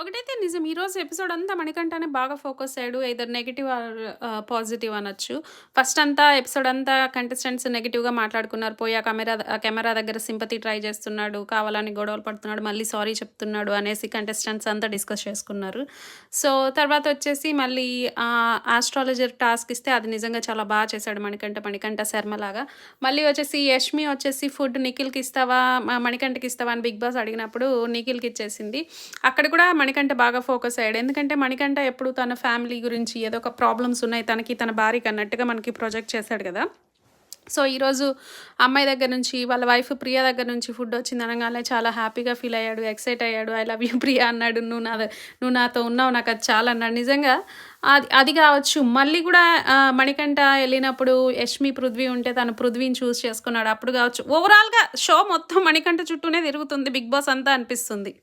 ఒకటైతే నిజం ఈరోజు ఎపిసోడ్ అంతా మణికంఠనే బాగా ఫోకస్ అయ్యాడు ఇదర్ నెగిటివ్ ఆర్ పాజిటివ్ అనొచ్చు. ఫస్ట్ అంతా ఎపిసోడ్ అంతా కంటెస్టెంట్స్ నెగిటివ్గా మాట్లాడుకున్నారు. పోయి ఆ కెమెరా కెమెరా దగ్గర సింపతి ట్రై చేస్తున్నాడు కావాలని గొడవలు పడుతున్నాడు మళ్ళీ సారీ చెప్తున్నాడు అనేసి కంటెస్టెంట్స్ అంతా డిస్కస్ చేసుకున్నారు. సో తర్వాత వచ్చేసి మళ్ళీ ఆస్ట్రాలజర్ టాస్క్ ఇస్తే అది నిజంగా చాలా బాగా చేశాడు మణికంఠ మణికంఠ శర్మ లాగా. మళ్ళీ వచ్చేసి యష్మి వచ్చేసి ఫుడ్ నిఖిల్కి ఇస్తావా మణికంఠకి ఇస్తావా అని బిగ్ బాస్ అడిగినప్పుడు నిఖిల్కి ఇచ్చేసింది. అక్కడ కూడా మణికంఠ బాగా ఫోకస్ అయ్యాడు. ఎందుకంటే మణికంఠ ఎప్పుడు తన ఫ్యామిలీ గురించి ఏదో ఒక ప్రాబ్లమ్స్ ఉన్నాయి తనకి తన భార్యకి అన్నట్టుగా మనకి ప్రొజెక్ట్ చేశాడు కదా. సో ఈరోజు అమ్మాయి దగ్గర నుంచి వాళ్ళ వైఫ్ ప్రియ దగ్గర నుంచి ఫుడ్ వచ్చింది అనగానే చాలా హ్యాపీగా ఫీల్ అయ్యాడు ఎక్సైట్ అయ్యాడు. ఐ లవ్ యూ ప్రియా అన్నాడు. నువ్వు నా నువ్వు నాతో ఉన్నావు నాకు అది చాలా అన్నాడు. నిజంగా అది అది కావచ్చు. మళ్ళీ కూడా మణికంఠ వెళ్ళినప్పుడు యష్మి పృథ్వీ ఉంటే తను పృథ్వీని చూస్ చేసుకున్నాడు. అప్పుడు కావచ్చు. ఓవరాల్గా షో మొత్తం మణికంఠ చుట్టూనే తిరుగుతుంది. బిగ్ బాస్ అంతా అనిపిస్తుంది.